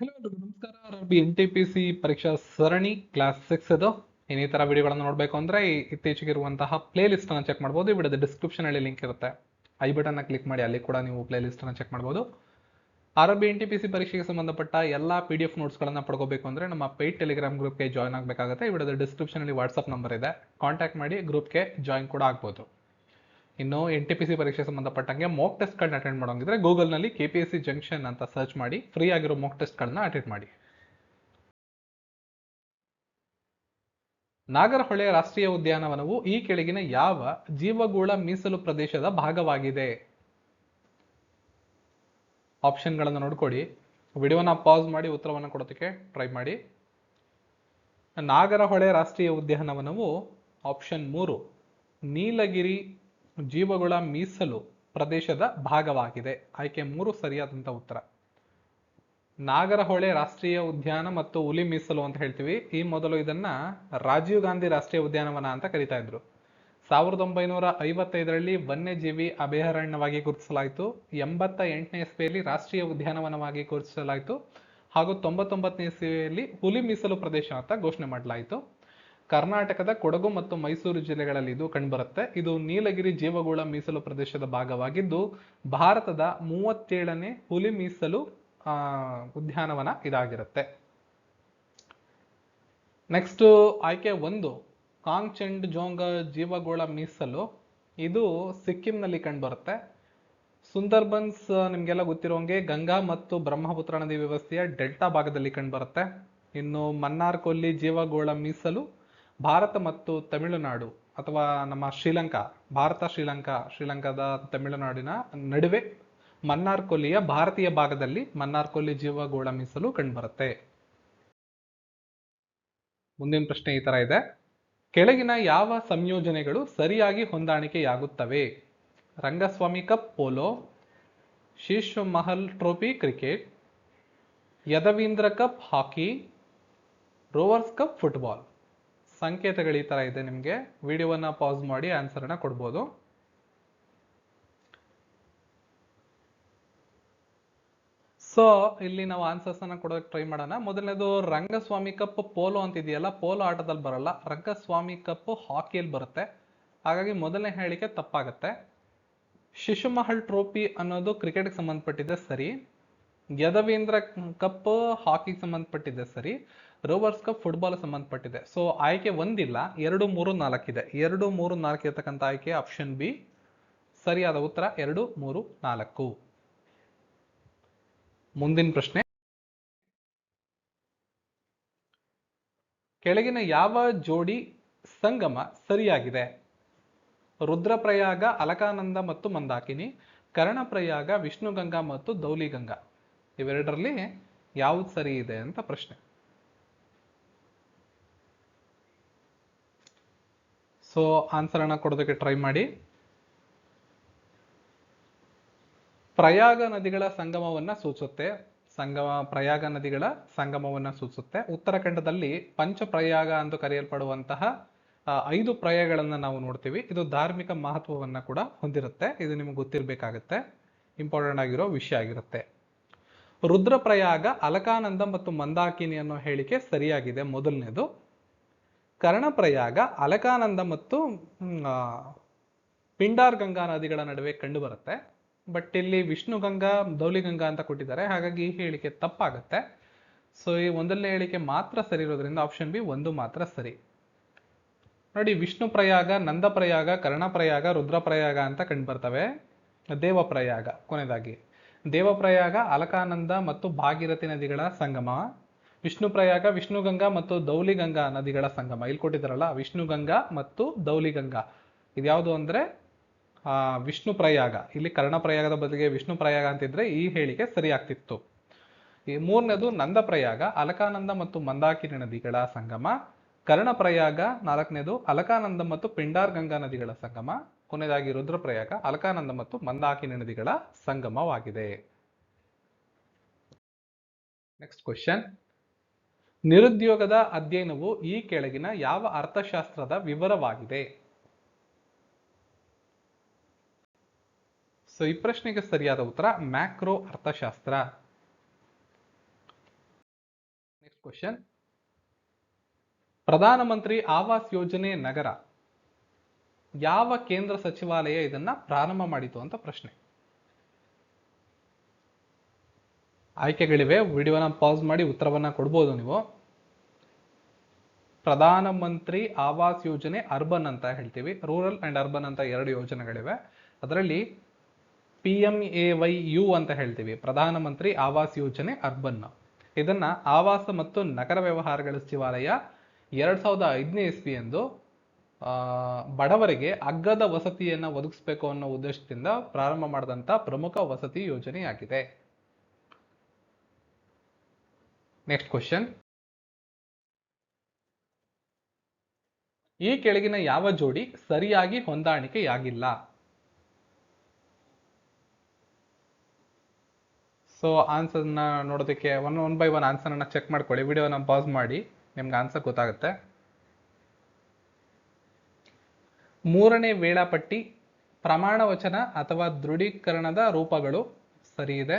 Hello ನಮಸ್ಕಾರ. B N T P C ಪರೀಕ್ಷಾ ಸರಣಿ ಕ್ಲಾಸ್ ಸಿಕ್ಸ್ ಅದು ಇನ್ನಿತರ ವಿಡಿಯೋಗಳನ್ನು ನೋಡಬೇಕು ಅಂದರೆ ಇತ್ತೀಚೆಗೆ ಇರುವಂತಹ ಪ್ಲೇ ಲಿಸ್ಟನ್ನು ಚೆಕ್ ಮಾಡ್ಬೋದು. ಈ ಡಿಸ್ಕ್ರಿಪ್ಷನ್ ಡಿಸ್ಕ್ರಿಪ್ಷನಲ್ಲಿ ಲಿಂಕ್ ಇರುತ್ತೆ. ಐ ಬಟನ್ನ ಕ್ಲಿಕ್ ಮಾಡಿ, ಅಲ್ಲಿ ಕೂಡ ನೀವು ಪ್ಲೇ ಲಿಸ್ಟನ್ನು ಚೆಕ್ ಮಾಡ್ಬೋದು. R B N T P C ಪರೀಕ್ಷೆಗೆ ಸಂಬಂಧಪಟ್ಟ ಎಲ್ಲ ಪಿ ಡಿ ಎಫ್ ನೋಟ್ಸ್ಗಳನ್ನು ಪಡ್ಕೋಬೇಕು ಅಂದರೆ ನಮ್ಮ ಪೇಯ್ಡ್ ಟೆಲಿಗ್ರಾಮ್ ಗ್ರೂಪ್ಗೆ ಜಾಯ್ನ್ ಆಗಬೇಕಾಗುತ್ತೆ. ಈ ವಿಡಿಯೋದ ಡಿಸ್ಕ್ರಿಪ್ಷನಲ್ಲಿ ವಾಟ್ಸಪ್ ನಂಬರ್ ಇದೆ. ಕಾಂಟ್ಯಾಕ್ಟ್ ಮಾಡಿ ಗ್ರೂಪ್ಗೆ ಜಾಯ್ನ್ ಕೂಡ ಆಗ್ಬೋದು. ಇನ್ನು ಎನ್ ಟಿ ಪಿ ಸಿ ಪರೀಕ್ಷೆ ಸಂಬಂಧಪಟ್ಟಂಗೆ ಮಾಕ್ ಟೆಸ್ಟ್ಗಳನ್ನ ಅಟೆಂಡ್ ಮಾಡೋಂಗಿದ್ರೆ ಗೂಗಲ್ನಲ್ಲಿ K P S C junction ಅಂತ ಸರ್ಚ್ ಮಾಡಿ ಫ್ರೀ ಆಗಿರೋ ಮಾಕ್ ಟೆಸ್ಟ್ಗಳನ್ನ ಅಟೆಂಡ್ ಮಾಡಿ. ನಾಗರಹೊಳೆ ರಾಷ್ಟ್ರೀಯ ಉದ್ಯಾನವನವು ಈ ಕೆಳಗಿನ ಯಾವ ಜೀವಗೂಳ ಮೀಸಲು ಪ್ರದೇಶದ ಭಾಗವಾಗಿದೆ? ಆಪ್ಷನ್ಗಳನ್ನು ನೋಡ್ಕೊಡಿ. ವಿಡಿಯೋನ ಪಾಸ್ ಮಾಡಿ, ಉತ್ತರವನ್ನು ಕೊಡೋದಕ್ಕೆ ಟ್ರೈ ಮಾಡಿ. ನಾಗರಹೊಳೆ ರಾಷ್ಟ್ರೀಯ ಉದ್ಯಾನವನವು ಆಪ್ಷನ್ ಮೂರು, ನೀಲಗಿರಿ ಜೀವಗಳ ಮೀಸಲು ಪ್ರದೇಶದ ಭಾಗವಾಗಿದೆ. ಆಯ್ಕೆ ಮೂರು ಸರಿಯಾದಂಥ ಉತ್ತರ. ನಾಗರಹೊಳೆ ರಾಷ್ಟ್ರೀಯ ಉದ್ಯಾನ ಮತ್ತು ಹುಲಿ ಮೀಸಲು ಅಂತ ಹೇಳ್ತೀವಿ. ಈ ಮೊದಲು ಇದನ್ನ ರಾಜೀವ್ ಗಾಂಧಿ ರಾಷ್ಟ್ರೀಯ ಉದ್ಯಾನವನ ಅಂತ ಕರಿತಾ ಇದ್ರು. ಸಾವಿರದ ಒಂಬೈನೂರ ಐವತ್ತೈದರಲ್ಲಿ ವನ್ಯಜೀವಿ ಅಭಯಾರಣ್ಯವಾಗಿ ಗುರುತಿಸಲಾಯಿತು. ಎಂಬತ್ತ ಎಂಟನೇ ಇಸ್ವಿಯಲ್ಲಿ ರಾಷ್ಟ್ರೀಯ ಉದ್ಯಾನವನವಾಗಿ ಗುರುತಿಸಲಾಯಿತು. ಹಾಗೂ ತೊಂಬತ್ತೊಂಬತ್ತನೇ ಇಸ್ವಿಯಲ್ಲಿ ಹುಲಿ ಮೀಸಲು ಪ್ರದೇಶ ಅಂತ ಘೋಷಣೆ ಮಾಡಲಾಯಿತು. ಕರ್ನಾಟಕದ ಕೊಡಗು ಮತ್ತು ಮೈಸೂರು ಜಿಲ್ಲೆಗಳಲ್ಲಿ ಇದು ಕಂಡುಬರುತ್ತೆ. ಇದು ನೀಲಗಿರಿ ಜೀವಗೋಳ ಮೀಸಲು ಪ್ರದೇಶದ ಭಾಗವಾಗಿದ್ದು, ಭಾರತದ ಮೂವತ್ತೇಳನೇ ಹುಲಿ ಮೀಸಲು ಉದ್ಯಾನವನ ಇದಾಗಿರುತ್ತೆ. ನೆಕ್ಸ್ಟ್ ಆಯ್ಕೆ ಒಂದು, ಕಾಂಗ್ಚೆಂಡ್ ಜೋಂಗ ಜೀವಗೋಳ ಮೀಸಲು. ಇದು ಸಿಕ್ಕಿಂನಲ್ಲಿ ಕಂಡುಬರುತ್ತೆ. ಸುಂದರ್ಬನ್ಸ್, ನಿಮಗೆಲ್ಲ ಗೊತ್ತಿರೋಂಗೆ ಗಂಗಾ ಮತ್ತು ಬ್ರಹ್ಮಪುತ್ರ ನದಿ ವ್ಯವಸ್ಥೆಯ ಡೆಲ್ಟಾ ಭಾಗದಲ್ಲಿ ಕಂಡುಬರುತ್ತೆ. ಇನ್ನು ಮನ್ನಾರ್ ಕೊಲ್ಲಿ ಜೀವಗೋಳ ಮೀಸಲು ಭಾರತ ಮತ್ತು ತಮಿಳುನಾಡು ಅಥವಾ ನಮ್ಮ ಶ್ರೀಲಂಕಾ, ಭಾರತ, ಶ್ರೀಲಂಕಾ, ಶ್ರೀಲಂಕಾದ ತಮಿಳುನಾಡಿನ ನಡುವೆ ಮನ್ನಾರ್ ಕೊಲ್ಲಿಯ ಭಾರತೀಯ ಭಾಗದಲ್ಲಿ ಮನ್ನಾರ್ಕೊಲ್ಲಿ ಜೀವಗೋಳ ಮೀಸಲು ಕಂಡುಬರುತ್ತೆ. ಮುಂದಿನ ಪ್ರಶ್ನೆ ಈ ತರ ಇದೆ. ಕೆಳಗಿನ ಯಾವ ಸಂಯೋಜನೆಗಳು ಸರಿಯಾಗಿ ಹೊಂದಾಣಿಕೆಯಾಗುತ್ತವೆ? Rangaswamy cup, polo Sheesh Mahal trophy cricket, Yadavindra cup hockey, Rovers cup football. ಸಂಕೇತಗಳು ಈ ಥರ ಇದೆ ನಿಮಗೆ. ವಿಡಿಯೋವನ್ನು ಪಾಸ್ ಮಾಡಿ ಆನ್ಸರ್ನ ಕೊಡ್ಬೋದು. ಸೊ ಇಲ್ಲಿ ನಾವು ಆನ್ಸರ್ಸ್ ಅನ್ನ ಕೊಡೋಕೆ ಟ್ರೈ ಮಾಡೋಣ. ಮೊದಲನೇದು, ರಂಗಸ್ವಾಮಿ ಕಪ್ ಪೋಲೋ ಅಂತ ಇದೆಯಲ್ಲ ಪೋಲೋ ಆಟದಲ್ಲಿ ಬರಲ್ಲ. ರಂಗಸ್ವಾಮಿ ಕಪ್ ಹಾಕಿಯಲ್ಲಿ ಬರುತ್ತೆ. ಹಾಗಾಗಿ ಮೊದಲನೇ ಹೇಳಿಕೆ ತಪ್ಪಾಗತ್ತೆ. ಶಿಶುಮಹಲ್ ಟ್ರೋಫಿ ಅನ್ನೋದು ಕ್ರಿಕೆಟ್ಗೆ ಸಂಬಂಧಪಟ್ಟಿದೆ ಸರಿ. ಯದವೀಂದ್ರ ಕಪ್ ಹಾಕಿಗೆ ಸಂಬಂಧಪಟ್ಟಿದೆ ಸರಿ. ರೋವರ್ಸ್ ಕಪ್ ಫುಟ್ಬಾಲ್ ಸಂಬಂಧಪಟ್ಟಿದೆ. ಸೊ ಆಯ್ಕೆ ಒಂದಿಲ್ಲ, ಎರಡು, ಮೂರು ನಾಲ್ಕಿದೆ ಎರಡು, ಮೂರು, ನಾಲ್ಕು ಇರತಕ್ಕಂಥ ಆಯ್ಕೆ ಆಪ್ಷನ್ ಬಿ ಸರಿಯಾದ ಉತ್ತರ, ಎರಡು, ಮೂರು, ನಾಲ್ಕು. ಮುಂದಿನ ಪ್ರಶ್ನೆ. ಕೆಳಗಿನ ಯಾವ ಜೋಡಿ ಸಂಗಮ ಸರಿಯಾಗಿದೆ? ರುದ್ರಪ್ರಯಾಗ, ಅಲಕಾನಂದ ಮತ್ತು ಮಂದಾಕಿನಿ, ಕರ್ಣಪ್ರಯಾಗ, ವಿಷ್ಣುಗಂಗಾ ಮತ್ತು ದೌಲಿಗಂಗಾ. ಇವೆರಡರಲ್ಲಿ ಯಾವ್ದು ಸರಿ ಇದೆ ಅಂತ ಪ್ರಶ್ನೆ. ಸೊ ಆನ್ಸರ್ ಅನ್ನ ಕೊಡೋದಕ್ಕೆ ಟ್ರೈ ಮಾಡಿ. ಪ್ರಯಾಗ ನದಿಗಳ ಸಂಗಮವನ್ನ ಸೂಚಿಸುತ್ತೆ ಸಂಗಮ, ಪ್ರಯಾಗ ನದಿಗಳ ಸಂಗಮವನ್ನ ಸೂಚಿಸುತ್ತೆ ಉತ್ತರಾಖಂಡದಲ್ಲಿ ಪಂಚಪ್ರಯಾಗ ಎಂದು ಕರೆಯಲ್ಪಡುವಂತಹ ಐದು ಪ್ರಯಾಗಗಳನ್ನ ನಾವು ನೋಡ್ತೀವಿ. ಇದು ಧಾರ್ಮಿಕ ಮಹತ್ವವನ್ನ ಕೂಡ ಹೊಂದಿರುತ್ತೆ. ಇದು ನಿಮಗೆ ಗೊತ್ತಿರಬೇಕಾಗುತ್ತೆ. ಇಂಪಾರ್ಟೆಂಟ್ ಆಗಿರೋ ವಿಷಯ ಆಗಿರುತ್ತೆ. ರುದ್ರಪ್ರಯಾಗ ಅಲಕಾನಂದ ಮತ್ತು ಮಂದಾಕಿನಿ ಅನ್ನೋ ಹೇಳಿಕೆ ಸರಿಯಾಗಿದೆ. ಮೊದಲನೇದು. ಕರ್ಣಪ್ರಯಾಗ ಅಲಕಾನಂದ ಮತ್ತು ಪಿಂಡಾರ್ ಗಂಗಾ ನದಿಗಳ ನಡುವೆ ಕಂಡು ಬರುತ್ತೆ ಬಟ್ ಇಲ್ಲಿ ವಿಷ್ಣು ಗಂಗಾ ದೌಲಿಗಂಗಾ ಅಂತ ಕೊಟ್ಟಿದ್ದಾರೆ. ಹಾಗಾಗಿ ಈ ಹೇಳಿಕೆ ತಪ್ಪಾಗುತ್ತೆ. ಸೊ ಈ ಒಂದನೇ ಹೇಳಿಕೆ ಮಾತ್ರ ಸರಿ ಇರೋದ್ರಿಂದ ಆಪ್ಷನ್ ಬಿ ಒಂದು ಮಾತ್ರ ಸರಿ. ನೋಡಿ, ವಿಷ್ಣು ಪ್ರಯಾಗ, ನಂದ ಪ್ರಯಾಗ ಕರ್ಣಪ್ರಯಾಗ ರುದ್ರಪ್ರಯಾಗ ಅಂತ ಕಂಡು ಬರ್ತವೆ ದೇವಪ್ರಯಾಗ ಕೊನೆಯದಾಗಿ ದೇವಪ್ರಯಾಗ ಅಲಕಾನಂದ ಮತ್ತು ಭಾಗೀರಥಿ ನದಿಗಳ ಸಂಗಮ. ವಿಷ್ಣು ಪ್ರಯಾಗ ವಿಷ್ಣುಗಂಗಾ ಮತ್ತು ದೌಲಿಗಂಗಾ ನದಿಗಳ ಸಂಗಮ. ಇಲ್ಲಿ ಕೊಟ್ಟಿದ್ದಾರಲ್ಲ ವಿಷ್ಣುಗಂಗಾ ಮತ್ತು ದೌಲಿಗಂಗಾ ಇದ್ಯಾವುದು ಅಂದ್ರೆ ಆ, ವಿಷ್ಣು ಪ್ರಯಾಗ. ಇಲ್ಲಿ ಕರ್ಣಪ್ರಯಾಗದ ಬದಲಿಗೆ ವಿಷ್ಣು ಪ್ರಯಾಗ ಅಂತಿದ್ರೆ ಈ ಹೇಳಿಕೆ ಸರಿ ಆಗ್ತಿತ್ತು ಈ ಮೂರನೇದು ನಂದ ಪ್ರಯಾಗ ಅಲಕಾನಂದ ಮತ್ತು ಮಂದಾಕಿನಿ ನದಿಗಳ ಸಂಗಮ. ಕರ್ಣಪ್ರಯಾಗ ನಾಲ್ಕನೇದು ಅಲಕಾನಂದ ಮತ್ತು ಪಿಂಡಾರ್ ಗಂಗಾ ನದಿಗಳ ಸಂಗಮ. ಕೊನೆಯದಾಗಿ ರುದ್ರಪ್ರಯಾಗ ಅಲಕಾನಂದ ಮತ್ತು ಮಂದಾಕಿನಿ ನದಿಗಳ ಸಂಗಮವಾಗಿದೆ. ನೆಕ್ಸ್ಟ್ ಕ್ವಶನ್ ನಿರುದ್ಯೋಗದ ಅಧ್ಯಯನವು ಈ ಕೆಳಗಿನ ಯಾವ ಅರ್ಥಶಾಸ್ತ್ರದ ವಿವರವಾಗಿದೆ? ಸೊ ಈ ಪ್ರಶ್ನೆಗೆ ಸರಿಯಾದ ಉತ್ತರ ಮ್ಯಾಕ್ರೋ ಅರ್ಥಶಾಸ್ತ್ರ. ನೆಕ್ಸ್ಟ್ ಕ್ವಶನ್ ಪ್ರಧಾನಮಂತ್ರಿ ಆವಾಸ್ ಯೋಜನೆ ನಗರ. ಯಾವ ಕೇಂದ್ರ ಸಚಿವಾಲಯ ಇದನ್ನ ಪ್ರಾರಂಭ ಮಾಡಿತು ಅಂತ ಪ್ರಶ್ನೆ. ಆಯ್ಕೆಗಳಿವೆ, ವಿಡಿಯೋನ ಪಾಸ್ ಮಾಡಿ ಉತ್ತರವನ್ನ ಕೊಡ್ಬೋದು ನೀವು. ಪ್ರಧಾನಮಂತ್ರಿ ಆವಾಸ್ ಯೋಜನೆ ಅರ್ಬನ್ ಅಂತ ಹೇಳ್ತೀವಿ. ರೂರಲ್ ಅಂಡ್ ಅರ್ಬನ್ ಅಂತ ಎರಡು ಯೋಜನೆಗಳಿವೆ. ಅದರಲ್ಲಿ P M A Y U ಅಂತ ಹೇಳ್ತೀವಿ. ಪ್ರಧಾನ ಮಂತ್ರಿ ಆವಾಸ್ ಯೋಜನೆ ಅರ್ಬನ್. ಇದನ್ನ ಆವಾಸ ಮತ್ತು ನಗರ ವ್ಯವಹಾರಗಳ ಸಚಿವಾಲಯ ಎರಡ್ ಸಾವಿರದ ಐದನೇ ಇಸ್ವಿ ಎಂದು ಬಡವರಿಗೆ ಅಗ್ಗದ ವಸತಿಯನ್ನು ಒದಗಿಸಬೇಕು ಅನ್ನೋ ಉದ್ದೇಶದಿಂದ ಪ್ರಾರಂಭ ಮಾಡಿದಂತ ಪ್ರಮುಖ ವಸತಿ ಯೋಜನೆಯಾಗಿದೆ. ನೆಕ್ಸ್ಟ್ ಕ್ವಶನ್ ಈ ಕೆಳಗಿನ ಯಾವ ಜೋಡಿ ಸರಿಯಾಗಿ ಹೊಂದಾಣಿಕೆಯಾಗಿಲ್ಲ? ಸೊ ಆನ್ಸರ್ನ ನೋಡೋದಕ್ಕೆ ಒನ್ ಒನ್ ಬೈ ಒನ್ ಆನ್ಸರ್ನ ಚೆಕ್ ಮಾಡ್ಕೊಳ್ಳಿ. ವಿಡಿಯೋನ ಪಾಸ್ ಮಾಡಿ. ನಿಮ್ಗೆ ಆನ್ಸರ್ ಗೊತ್ತಾಗುತ್ತೆ. ಮೂರನೇ ವೇಳಾಪಟ್ಟಿ, ಪ್ರಮಾಣ ವಚನ ಅಥವಾ ದೃಢೀಕರಣದ ರೂಪಗಳು ಸರಿ ಇದೆ?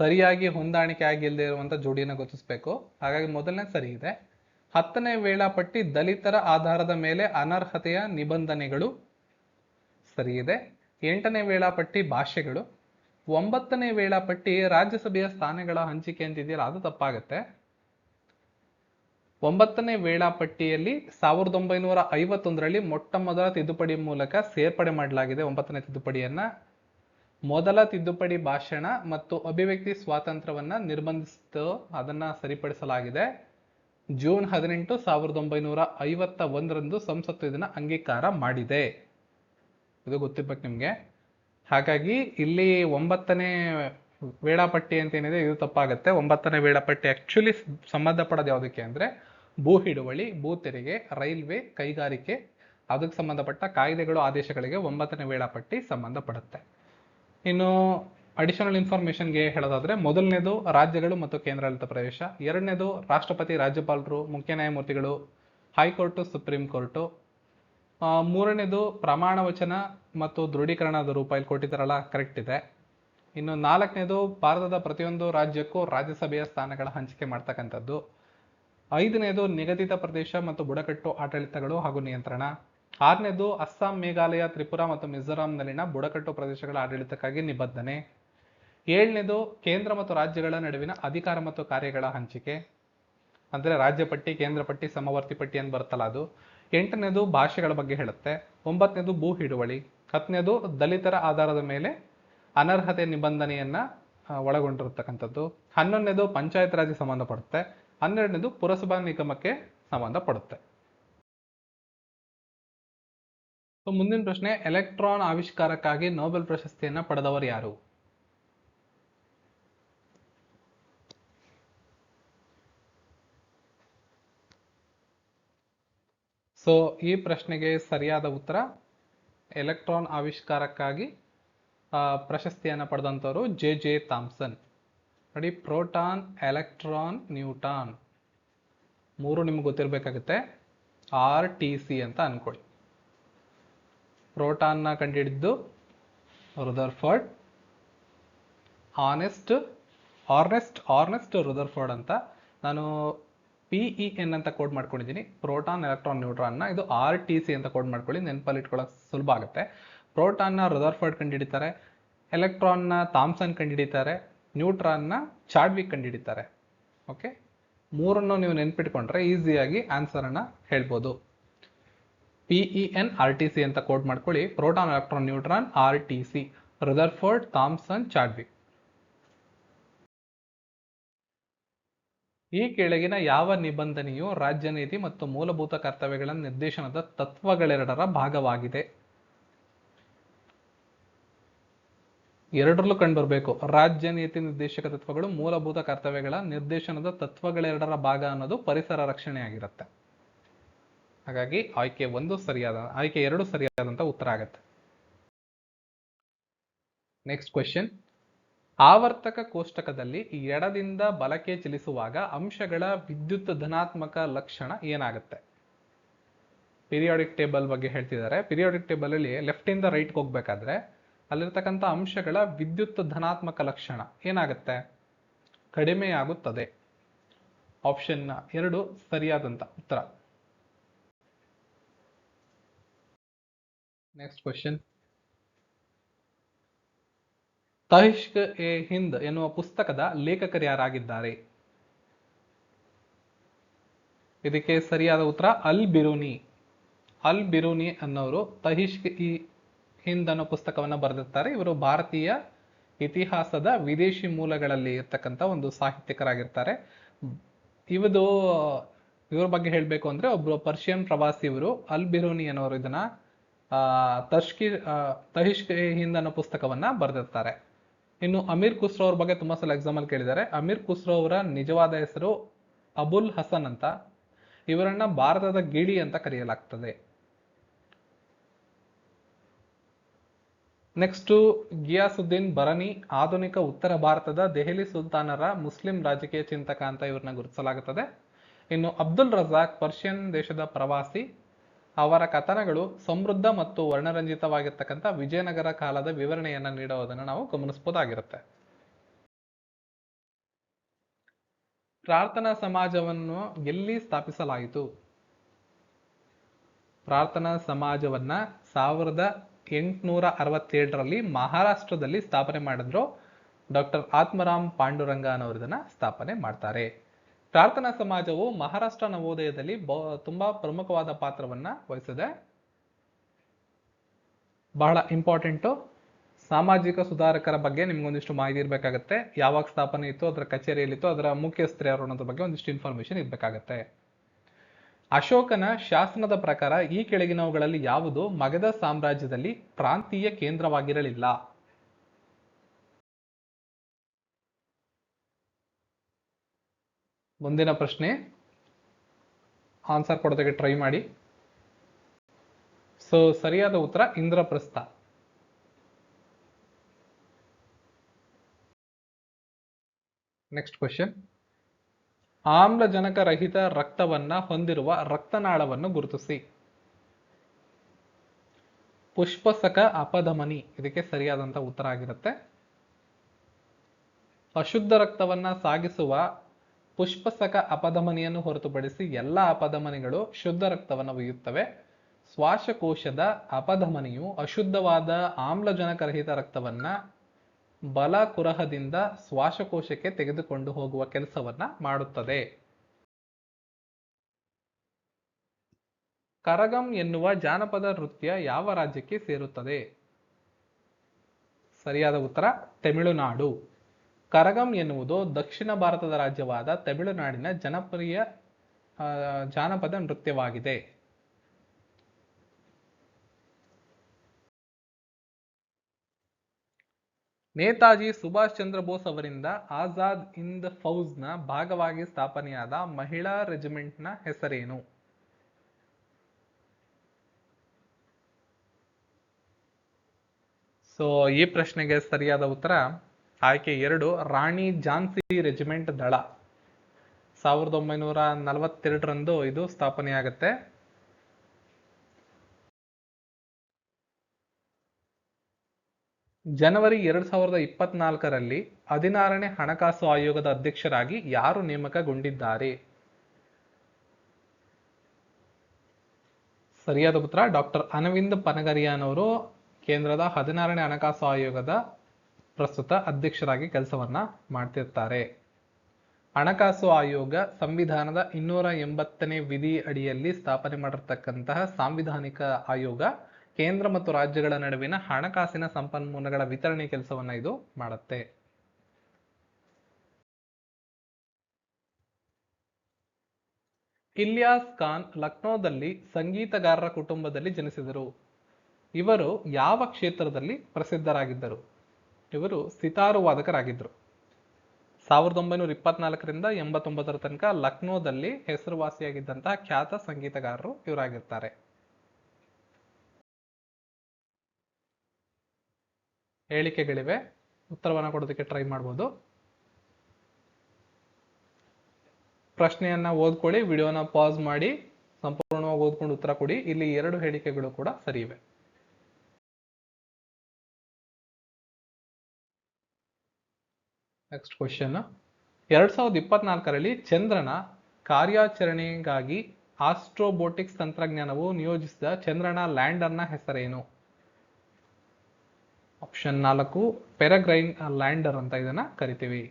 ಸರಿಯಾಗಿ ಹೊಂದಾಣಿಕೆ ಆಗಿಲ್ಲದೆ ಇರುವಂಥ ಜೋಡಿಯನ್ನು ಗುರುತಿಸಬೇಕು ಹಾಗಾಗಿ ಮೊದಲನೇ ಸರಿ ಇದೆ. ಹತ್ತನೇ ವೇಳಾಪಟ್ಟಿ ದಲಿತರ ಆಧಾರದ ಮೇಲೆ ಅನರ್ಹತೆಯ ನಿಬಂಧನೆಗಳು. ಸರಿ ಇದೆ ಎಂಟನೇ ವೇಳಾಪಟ್ಟಿ ಭಾಷೆಗಳು. ಒಂಬತ್ತನೇ ವೇಳಾಪಟ್ಟಿ ರಾಜ್ಯಸಭೆಯ ಸ್ಥಾನಗಳ ಹಂಚಿಕೆ ಅಂತಿದೆಯಲ್ಲ, ಅದು ತಪ್ಪಾಗತ್ತೆ. ಒಂಬತ್ತನೇ ವೇಳಾಪಟ್ಟಿಯಲ್ಲಿ ಸಾವಿರದ ಒಂಬೈನೂರ ಐವತ್ತೊಂದರಲ್ಲಿ ಮೊಟ್ಟ ಮೊದಲ ತಿದ್ದುಪಡಿ ಮೂಲಕ ಸೇರ್ಪಡೆ ಮಾಡಲಾಗಿದೆ ಒಂಬತ್ತನೇ ತಿದ್ದುಪಡಿಯನ್ನ. ಮೊದಲ ತಿದ್ದುಪಡಿ ಭಾಷಣ ಮತ್ತು ಅಭಿವ್ಯಕ್ತಿ ಸ್ವಾತಂತ್ರ್ಯವನ್ನ ನಿರ್ಬಂಧಿಸಿತು, ಅದನ್ನ ಸರಿಪಡಿಸಲಾಗಿದೆ. ಜೂನ್ ಹದಿನೆಂಟು ಸಾವಿರದ ಒಂಬೈನೂರ ಐವತ್ತ ಒಂದರಂದು ಸಂಸತ್ತು ಇದನ್ನು ಅಂಗೀಕಾರ ಮಾಡಿದೆ. ಇದು ಗೊತ್ತಿರ್ಬೇಕು ನಿಮಗೆ. ಹಾಗಾಗಿ ಇಲ್ಲಿ ಒಂಬತ್ತನೇ ವೇಳಾಪಟ್ಟಿ ಅಂತ ಏನಿದೆ, ಇದು ತಪ್ಪಾಗುತ್ತೆ. ಒಂಬತ್ತನೇ ವೇಳಾಪಟ್ಟಿ ಆಕ್ಚುಲಿ ಸಂಬಂಧಪಡೋದು ಯಾವುದಕ್ಕೆ ಅಂದ್ರೆ, ಭೂ ಹಿಡುವಳಿ, ಭೂ ತೆರಿಗೆ, ರೈಲ್ವೆ ಕೈಗಾರಿಕೆ, ಅದಕ್ಕೆ ಸಂಬಂಧಪಟ್ಟ ಕಾಯ್ದೆಗಳು, ಆದೇಶಗಳಿಗೆ ಒಂಬತ್ತನೇ ವೇಳಾಪಟ್ಟಿ ಸಂಬಂಧಪಡುತ್ತೆ. ಇನ್ನು ಅಡಿಷನಲ್ ಇನ್ಫಾರ್ಮೇಷನ್ಗೆ ಹೇಳೋದಾದ್ರೆ, ಮೊದಲನೇದು ರಾಜ್ಯಗಳು ಮತ್ತು ಕೇಂದ್ರಾಡಳಿತ ಪ್ರದೇಶ, ಎರಡನೇದು ರಾಷ್ಟ್ರಪತಿ ರಾಜ್ಯಪಾಲರು, ಮುಖ್ಯ ನ್ಯಾಯಮೂರ್ತಿಗಳು, ಹೈಕೋರ್ಟು, ಸುಪ್ರೀಂ ಕೋರ್ಟು ಮೂರನೇದು ಪ್ರಮಾಣ ವಚನ ಮತ್ತು ದೃಢೀಕರಣದ ರೂಪ ಇಲ್ಲಿ ಕೊಟ್ಟಿದ್ದಾರಲ್ಲ ಕರೆಕ್ಟ್ ಇದೆ. ಇನ್ನು ನಾಲ್ಕನೇದು ಭಾರತದ ಪ್ರತಿಯೊಂದು ರಾಜ್ಯಕ್ಕೂ ರಾಜ್ಯಸಭೆಯ ಸ್ಥಾನಗಳ ಹಂಚಿಕೆ ಮಾಡ್ತಕ್ಕಂಥದ್ದು. ಐದನೇದು ನಿಗದಿತ ಪ್ರದೇಶ ಮತ್ತು ಬುಡಕಟ್ಟು ಆಡಳಿತಗಳು ಹಾಗೂ ನಿಯಂತ್ರಣ. ಆರನೇದು ಅಸ್ಸಾಂ, ಮೇಘಾಲಯ, ತ್ರಿಪುರಾ ಮತ್ತು ಮಿಜೋರಾಂನಲ್ಲಿನ ಬುಡಕಟ್ಟು ಪ್ರದೇಶಗಳ ಆಡಳಿತಕ್ಕಾಗಿ ನಿಬಂಧನೆ. ಏಳನೇದು ಕೇಂದ್ರ ಮತ್ತು ರಾಜ್ಯಗಳ ನಡುವಿನ ಅಧಿಕಾರ ಮತ್ತು ಕಾರ್ಯಗಳ ಹಂಚಿಕೆ. ಅಂದ್ರೆ ರಾಜ್ಯ ಪಟ್ಟಿ, ಕೇಂದ್ರ ಪಟ್ಟಿ, ಸಮವರ್ತಿ ಪಟ್ಟಿ ಅಂತ ಬರ್ತಲ್ಲ ಅದು. ಎಂಟನೇದು ಭಾಷೆಗಳ ಬಗ್ಗೆ ಹೇಳುತ್ತೆ. ಒಂಬತ್ತನೇದು ಭೂ ಹಿಡುವಳಿ. ಹತ್ತನೇದು ದಲಿತರ ಆಧಾರದ ಮೇಲೆ ಅನರ್ಹತೆ ನಿಬಂಧನೆಯನ್ನ ಒಳಗೊಂಡಿರತಕ್ಕಂಥದ್ದು. ಹನ್ನೊಂದನೇದು ಪಂಚಾಯತ್ ರಾಜ್ಗೆ ಸಂಬಂಧಪಡುತ್ತೆ. ಹನ್ನೆರಡನೇದು ಪುರಸಭಾ ನಿಗಮಕ್ಕೆ ಸಂಬಂಧಪಡುತ್ತೆ. ಮುಂದಿನ ಪ್ರಶ್ನೆ, ಎಲೆಕ್ಟ್ರಾನ್ ಆವಿಷ್ಕಾರಕ್ಕಾಗಿ ನೊಬೆಲ್ ಪ್ರಶಸ್ತಿಯನ್ನ ಪಡೆದವರು ಯಾರು? ಸೊ ಈ ಪ್ರಶ್ನೆಗೆ ಸರಿಯಾದ ಉತ್ತರ, ಎಲೆಕ್ಟ್ರಾನ್ ಆವಿಷ್ಕಾರಕ್ಕಾಗಿ ಪ್ರಶಸ್ತಿಯನ್ನು ಪಡೆದಂಥವರು ಜೆ ಜೆ ಥಾಮ್ಸನ್. ನೋಡಿ, ಪ್ರೋಟಾನ್, ಎಲೆಕ್ಟ್ರಾನ್, ನ್ಯೂಟಾನ್. ಮೂರು ನಿಮ್ಗೆ ಗೊತ್ತಿರಬೇಕಾಗುತ್ತೆ. ಆರ್ ಟಿ ಸಿ ಅಂತ ಅನ್ಕೊಳ್ಳಿ. ಪ್ರೋಟಾನ್ನ ಕಂಡುಹಿಡಿದ್ದು Rutherford, Ernest, Ernest Ernest Rutherford ಅಂತ. ನಾನು ಪಿ ಎನ್ ಅಂತ ಕೋಡ್ ಮಾಡ್ಕೊಂಡಿದ್ದೀನಿ ಪ್ರೋಟಾನ್ ಎಲೆಕ್ಟ್ರಾನ್ ನ್ಯೂಟ್ರಾನ್ನ ಇದು ಆರ್ ಟಿ ಸಿ ಅಂತ ಕೋಡ್ ಮಾಡ್ಕೊಳ್ಳಿ. ನೆನಪಲ್ಲಿ ಇಟ್ಕೊಳ್ಳೋಕೆ ಸುಲಭ ಆಗುತ್ತೆ. ಪ್ರೋಟಾನ್ನ ರದರ್ಫರ್ಡ್ ಕಂಡುಹಿಡಿತಾರೆ ಎಲೆಕ್ಟ್ರಾನ್ನ ಥಾಮ್ಸನ್ ಕಂಡುಹಿಡಿತಾರೆ ನ್ಯೂಟ್ರಾನ್ನ ಚಾಡ್ವಿಕ್ ಕಂಡುಹಿಡಿತಾರೆ ಓಕೆ ಮೂರನ್ನು ನೀವು ನೆನ್ಪಿಟ್ಕೊಂಡ್ರೆ ಈಸಿಯಾಗಿ ಆನ್ಸರನ್ನು ಹೇಳ್ಬೋದು. P E N R T C ಅಂತ ಕೋಡ್ ಮಾಡ್ಕೊಳ್ಳಿ. Proton electron neutron R T C Rutherford Thomson Chadwick ಈ ಕೆಳಗಿನ ಯಾವ ನಿಬಂಧನೆಯು ರಾಜ್ಯ ನೀತಿ ಮತ್ತು ಮೂಲಭೂತ ಕರ್ತವ್ಯಗಳ ನಿರ್ದೇಶನದ ತತ್ವಗಳೆರಡರ ಭಾಗವಾಗಿದೆ? ಎರಡರಲ್ಲೂ ಕಂಡುಬರಬೇಕು. ರಾಜ್ಯ ನೀತಿ ನಿರ್ದೇಶಕ ತತ್ವಗಳು ಮೂಲಭೂತ ಕರ್ತವ್ಯಗಳ ನಿರ್ದೇಶನದ ತತ್ವಗಳೆರಡರ ಭಾಗ ಅನ್ನೋದು ಪರಿಸರ ರಕ್ಷಣೆ ಆಗಿರುತ್ತೆ. ಹಾಗಾಗಿ ಆಯ್ಕೆ ಒಂದು ಸರಿಯಾದ, ಆಯ್ಕೆ ಎರಡು ಸರಿಯಾದಂತ ಉತ್ತರ ಆಗತ್ತೆ. ನೆಕ್ಸ್ಟ್ ಕ್ವೆಶನ್ ಆವರ್ತಕ ಕೋಷ್ಟಕದಲ್ಲಿ ಎಡದಿಂದ ಬಲಕ್ಕೆ ಚಲಿಸುವಾಗ ಅಂಶಗಳ ವಿದ್ಯುತ್ ಧನಾತ್ಮಕ ಲಕ್ಷಣ ಏನಾಗುತ್ತೆ? ಪಿರಿಯಾಡಿಕ್ ಟೇಬಲ್ ಬಗ್ಗೆ ಹೇಳ್ತಿದ್ದಾರೆ. ಪಿರಿಯಾಡಿಕ್ ಟೇಬಲ್ ಅಲ್ಲಿ ಲೆಫ್ಟ್ ಇಂದ ರೈಟ್ ಹೋಗ್ಬೇಕಾದ್ರೆ ಅಲ್ಲಿರ್ತಕ್ಕಂಥ ಅಂಶಗಳ ವಿದ್ಯುತ್ ಧನಾತ್ಮಕ ಲಕ್ಷಣ ಏನಾಗುತ್ತೆ? ಕಡಿಮೆಯಾಗುತ್ತದೆ. ಆಪ್ಷನ್ ಎರಡು ಸರಿಯಾದಂತ ಉತ್ತರ. ನೆಕ್ಸ್ಟ್ ಕ್ವಶನ್ ತಹಿಷ್ಕ್ ಎ ಹಿಂದ್ ಎನ್ನುವ ಪುಸ್ತಕದ ಲೇಖಕರು ಯಾರಾಗಿದ್ದಾರೆ ಇದಕ್ಕೆ ಸರಿಯಾದ ಉತ್ತರ ಅಲ್ ಬಿರುನಿ. ಅಲ್ ಬಿರುನಿ ಅನ್ನೋರು ತಹಿಷ್ಕ್ ಇ ಹಿಂದ್ ಅನ್ನೋ ಪುಸ್ತಕವನ್ನು ಬರೆದಿರ್ತಾರೆ. ಇವರು ಭಾರತೀಯ ಇತಿಹಾಸದ ವಿದೇಶಿ ಮೂಲಗಳಲ್ಲಿ ಇರ್ತಕ್ಕಂಥ ಒಂದು ಸಾಹಿತ್ಯಕರಾಗಿರ್ತಾರೆ. ಇವದು ಇವ್ರ ಬಗ್ಗೆ ಹೇಳಬೇಕು ಅಂದ್ರೆ ಒಬ್ಬರು ಪರ್ಷಿಯನ್ ಪ್ರವಾಸಿ ಇವರು. ಅಲ್ ಬಿರೋನಿ ಅನ್ನೋರು ಇದನ್ನ ತಷ್ಕಿ ತಹಿಷ್ಕ್ ಹಿಂದ್ ಅನ್ನೋ ಪುಸ್ತಕವನ್ನ ಬರೆದಿರ್ತಾರೆ. ಇನ್ನು ಅಮೀರ್ ಖುಸ್ರೋ ಅವ್ರ ಬಗ್ಗೆ ತುಂಬಾ ಸಲ ಎಕ್ಸಾಮ್ ಕೇಳಿದ್ದಾರೆ. ಅಮೀರ್ ಖುಸ್ರೋ ಅವರ ನಿಜವಾದ ಹೆಸರು ಅಬುಲ್ ಹಸನ್ ಅಂತ. ಇವರನ್ನ ಭಾರತದ ಗಿಳಿ ಅಂತ ಕರೆಯಲಾಗ್ತದೆ. ನೆಕ್ಸ್ಟ್ ಗಿಯಾಸುದ್ದೀನ್ ಬರನಿ ಆಧುನಿಕ ಉತ್ತರ ಭಾರತದ ದೆಹಲಿ ಸುಲ್ತಾನರ ಮುಸ್ಲಿಂ ರಾಜಕೀಯ ಚಿಂತಕ ಅಂತ ಇವ್ರನ್ನ ಗುರುತಿಸಲಾಗುತ್ತದೆ. ಇನ್ನು ಅಬ್ದುಲ್ ರಜಾಕ್ ಪರ್ಷಿಯನ್ ದೇಶದ ಪ್ರವಾಸಿ ಅವರ ಕಥನಗಳು ಸಮೃದ್ಧ ಮತ್ತು ವರ್ಣರಂಜಿತವಾಗಿರ್ತಕ್ಕಂಥ ವಿಜಯನಗರ ಕಾಲದ ವಿವರಣೆಯನ್ನ ನೀಡುವುದನ್ನು ನಾವು ಗಮನಿಸಬಹುದಾಗಿರುತ್ತೆ ಪ್ರಾರ್ಥನಾ ಸಮಾಜವನ್ನು ಎಲ್ಲಿ ಸ್ಥಾಪಿಸಲಾಯಿತು? ಪ್ರಾರ್ಥನಾ ಸಮಾಜವನ್ನ ಸಾವಿರದ ಎಂಟುನೂರ ಅರವತ್ತೇಳರಲ್ಲಿ ಮಹಾರಾಷ್ಟ್ರದಲ್ಲಿ ಸ್ಥಾಪನೆ ಮಾಡಿದ್ರು ಡಾಕ್ಟರ್ ಆತ್ಮರಾಮ್ ಪಾಂಡುರಂಗ ಇದನ್ನ ಸ್ಥಾಪನೆ ಮಾಡ್ತಾರೆ. ಪ್ರಾರ್ಥನಾ ಸಮಾಜವು ಮಹಾರಾಷ್ಟ್ರ ನವೋದಯದಲ್ಲಿ ತುಂಬಾ ಪ್ರಮುಖವಾದ ಪಾತ್ರವನ್ನ ವಹಿಸಿದೆ. ಬಹಳ ಇಂಪಾರ್ಟೆಂಟು ಸಾಮಾಜಿಕ ಸುಧಾರಕರ ಬಗ್ಗೆ ನಿಮ್ಗೊಂದಿಷ್ಟು ಮಾಹಿತಿ ಇರಬೇಕಾಗತ್ತೆ. ಯಾವಾಗ ಸ್ಥಾಪನೆ ಇತ್ತು, ಅದರ ಕಚೇರಿಯಲ್ಲಿತ್ತು, ಅದರ ಮುಖ್ಯಸ್ಥರು ಯಾರು ಅನ್ನೋದ್ರ ಬಗ್ಗೆ ಒಂದಿಷ್ಟು ಇನ್ಫಾರ್ಮೇಶನ್ ಇರಬೇಕಾಗತ್ತೆ. ಅಶೋಕನ ಶಾಸನದ ಪ್ರಕಾರ ಈ ಕೆಳಗಿನವುಗಳಲ್ಲಿ ಯಾವುದು ಮಗಧ ಸಾಮ್ರಾಜ್ಯದಲ್ಲಿ ಪ್ರಾಂತೀಯ ಕೇಂದ್ರವಾಗಿರಲಿಲ್ಲ. ಮುಂದಿನ ಪ್ರಶ್ನೆ. ಆನ್ಸರ್ ಕೊಡೋದಕ್ಕೆ ಟ್ರೈ ಮಾಡಿ. ಸೊ ಸರಿಯಾದ ಉತ್ತರ ಇಂದ್ರಪ್ರಸ್ಥ. ನೆಕ್ಸ್ಟ್ ಕ್ವಶನ್ ಆಮ್ಲಜನಕ ರಹಿತ ರಕ್ತವನ್ನ ಹೊಂದಿರುವ ರಕ್ತನಾಳವನ್ನು ಗುರುತಿಸಿ. ಪುಷ್ಪಸಕ ಅಪಧಮನಿ. ಇದಕ್ಕೆ ಸರಿಯಾದಂತ ಉತ್ತರ ಆಗಿರುತ್ತೆ. ಅಶುದ್ಧ ರಕ್ತವನ್ನ ಸಾಗಿಸುವ ಪುಷ್ಪಸಕ ಅಪಧಮನಿಯನ್ನು ಹೊರತುಪಡಿಸಿ ಎಲ್ಲ ಅಪಧಮನಿಗಳು ಶುದ್ಧ ರಕ್ತವನ್ನು ಒಯ್ಯುತ್ತವೆ. ಶ್ವಾಸಕೋಶದ ಅಪಧಮನಿಯು ಅಶುದ್ಧವಾದ ಆಮ್ಲಜನಕರಹಿತ ರಕ್ತವನ್ನ ಬಲ ಕುರಹದಿಂದ ಶ್ವಾಸಕೋಶಕ್ಕೆ ತೆಗೆದುಕೊಂಡು ಹೋಗುವ ಕೆಲಸವನ್ನ ಮಾಡುತ್ತದೆ. ಕರಗಂ ಎನ್ನುವ ಜಾನಪದ ನೃತ್ಯ ಯಾವ ರಾಜ್ಯಕ್ಕೆ ಸೇರುತ್ತದೆ? ಸರಿಯಾದ ಉತ್ತರ, ತಮಿಳುನಾಡು. ಕರಗಂ ಎನ್ನುವುದು ದಕ್ಷಿಣ ಭಾರತದ ರಾಜ್ಯವಾದ ತಮಿಳುನಾಡಿನ ಜನಪ್ರಿಯ ಜಾನಪದ ನೃತ್ಯವಾಗಿದೆ. ನೇತಾಜಿ ಸುಭಾಷ್ ಚಂದ್ರ ಬೋಸ್ ಅವರಿಂದ ಆಜಾದ್ ಹಿಂದ್ ಫೌಜ್ನ ಭಾಗವಾಗಿ ಸ್ಥಾಪನೆಯಾದ ಮಹಿಳಾ ರೆಜಿಮೆಂಟ್ನ ಹೆಸರೇನು? ಸೊ ಈ ಪ್ರಶ್ನೆಗೆ ಸರಿಯಾದ ಉತ್ತರ ಆಯ್ಕೆ ಎರಡು, ರಾಣಿ ಝಾನ್ಸಿ ರೆಜಿಮೆಂಟ್ ದಳ. ಸಾವಿರದ ಒಂಬೈನೂರ ನಲವತ್ತೆರಡರಂದು ಇದು ಸ್ಥಾಪನೆಯಾಗುತ್ತೆ. ಜನವರಿ ಎರಡ್ ಸಾವಿರದ ಇಪ್ಪತ್ನಾಲ್ಕರಲ್ಲಿ ಹದಿನಾರನೇ ಹಣಕಾಸು ಆಯೋಗದ ಅಧ್ಯಕ್ಷರಾಗಿ ಯಾರು ನೇಮಕಗೊಂಡಿದ್ದಾರೆ? ಸರಿಯಾದ ಉತ್ತರ ಡಾಕ್ಟರ್ ಅನವಿಂದ್ ಪನಗರಿಯಾನವರು, ಕೇಂದ್ರದ ಹದಿನಾರನೇ ಹಣಕಾಸು ಆಯೋಗದ ಪ್ರಸ್ತುತ ಅಧ್ಯಕ್ಷರಾಗಿ ಕೆಲಸವನ್ನ ಮಾಡ್ತಿರ್ತಾರೆ. ಹಣಕಾಸು ಆಯೋಗ ಸಂವಿಧಾನದ ಇನ್ನೂರ ಎಂಬತ್ತನೇ ವಿಧಿ ಅಡಿಯಲ್ಲಿ ಸ್ಥಾಪನೆ ಮಾಡಿರ್ತಕ್ಕಂತಹ ಸಾಂವಿಧಾನಿಕ ಆಯೋಗ ಕೇಂದ್ರ ಮತ್ತು ರಾಜ್ಯಗಳ ನಡುವಿನ ಹಣಕಾಸಿನ ಸಂಪನ್ಮೂಲಗಳ ವಿತರಣೆ ಕೆಲಸವನ್ನ ಇದು ಮಾಡುತ್ತೆ. ಇಲಿಯಾಸ್ ಖಾನ್ ಲಕ್ನೋದಲ್ಲಿ ಸಂಗೀತಗಾರರ ಕುಟುಂಬದಲ್ಲಿ ಜನಿಸಿದರು. ಇವರು ಯಾವ ಕ್ಷೇತ್ರದಲ್ಲಿ ಪ್ರಸಿದ್ಧರಾಗಿದ್ದರು? ಇವರು ಸಿತಾರು ವಾದಕರಾಗಿದ್ದರು. ಸಾವಿರದ ಒಂಬೈನೂರ ಇಪ್ಪತ್ನಾಲ್ಕರಿಂದ ಎಂಬತ್ತೊಂಬತ್ತರ ತನಕ ಲಕ್ನೋದಲ್ಲಿ ಹೆಸರುವಾಸಿಯಾಗಿದ್ದಂತಹ ಖ್ಯಾತ ಸಂಗೀತಗಾರರು ಇವರಾಗಿರ್ತಾರೆ. ಹೇಳಿಕೆಗಳಿವೆ. ಉತ್ತರವನ್ನು ಕೊಡೋದಕ್ಕೆ ಟ್ರೈ ಮಾಡ್ಬೋದು. ಪ್ರಶ್ನೆಯನ್ನ ಓದ್ಕೊಳ್ಳಿ, ವಿಡಿಯೋನ ಪಾಸ್ ಮಾಡಿ, ಸಂಪೂರ್ಣವಾಗಿ ಓದ್ಕೊಂಡು ಉತ್ತರ ಕೊಡಿ. ಇಲ್ಲಿ ಎರಡು ಹೇಳಿಕೆಗಳು ಕೂಡ ಸರಿ ಇವೆ. ನೆಕ್ಸ್ಟ್ ಕ್ವಶನ್ ಎರಡ್ ಸಾವಿರದ ಇಪ್ಪತ್ನಾಲ್ಕರಲ್ಲಿ ಚಂದ್ರನ ಕಾರ್ಯಾಚರಣೆಗಾಗಿ ಆಸ್ಟ್ರೋಬೋಟಿಕ್ಸ್ ತಂತ್ರಜ್ಞಾನವು ನಿಯೋಜಿಸಿದ ಚಂದ್ರನ ಲ್ಯಾಂಡರ್ನ ಹೆಸರೇನು? ಆಪ್ಷನ್ ನಾಲ್ಕು ಪೆರಗ್ರೈನ್ ಲ್ಯಾಂಡರ್ ಅಂತ ಇದನ್ನ ಕರಿತೀವಿ.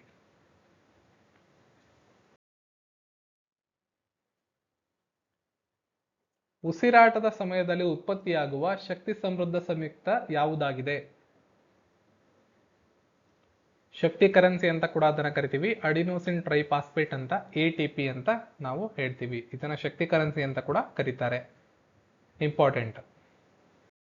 ಉಸಿರಾಟದ ಸಮಯದಲ್ಲಿ ಉತ್ಪತ್ತಿಯಾಗುವ ಶಕ್ತಿ ಸಮೃದ್ಧ ಸಂಯುಕ್ತ ಯಾವುದಾಗಿದೆ? ಶಕ್ತಿ ಕರೆನ್ಸಿ ಅಂತ ಕೂಡ ಅದನ್ನ ಕರಿತೀವಿ, ಅಡಿನೋಸಿನ್ ಟ್ರೈಪಾಸ್ಪೇಟ್ ಅಂತ ಎ ಟಿ ಪಿ ಅಂತ ನಾವು ಹೇಳ್ತೀವಿ. ಇದನ್ನ ಶಕ್ತಿ ಕರೆನ್ಸಿ ಅಂತ ಕೂಡ ಕರೀತಾರೆ. ಇಂಪಾರ್ಟೆಂಟ್.